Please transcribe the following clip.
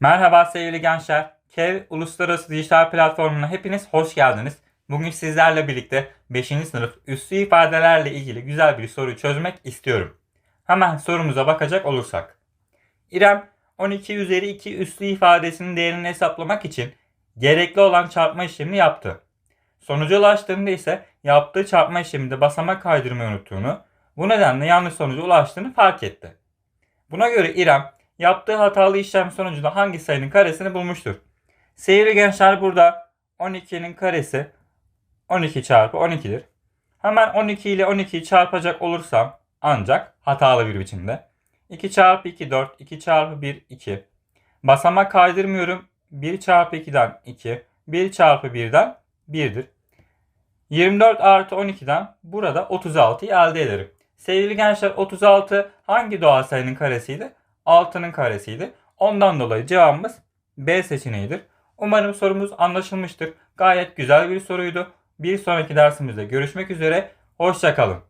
Merhaba sevgili gençler. Kev Uluslararası Dijital Platformu'na hepiniz hoş geldiniz. Bugün sizlerle birlikte 5. sınıf üslü ifadelerle ilgili güzel bir soruyu çözmek istiyorum. Hemen sorumuza bakacak olursak. İrem 12 üzeri 2 üslü ifadesinin değerini hesaplamak için gerekli olan çarpma işlemini yaptı. Sonuca ulaştığında ise yaptığı çarpma işleminde basamak kaydırmayı unuttuğunu, bu nedenle yanlış sonuca ulaştığını fark etti. Buna göre İrem yaptığı hatalı işlem sonucunda hangi sayının karesini bulmuştur? Sevgili gençler burada 12'nin karesi 12 çarpı 12'dir. Hemen 12 ile 12'yi çarpacak olursam ancak hatalı bir biçimde. 2 çarpı 2 4, 2 çarpı 1 2. Basamak kaydırmıyorum. 1 çarpı 2'den 2, 1 çarpı 1'den 1'dir. 24 artı 12'den burada 36'yı elde ederim. Sevgili gençler 36 hangi doğal sayının karesiydi? 6'nın karesiydi. Ondan dolayı cevabımız B seçeneğidir. Umarım sorumuz anlaşılmıştır. Gayet güzel bir soruydu. Bir sonraki dersimizde görüşmek üzere. Hoşçakalın.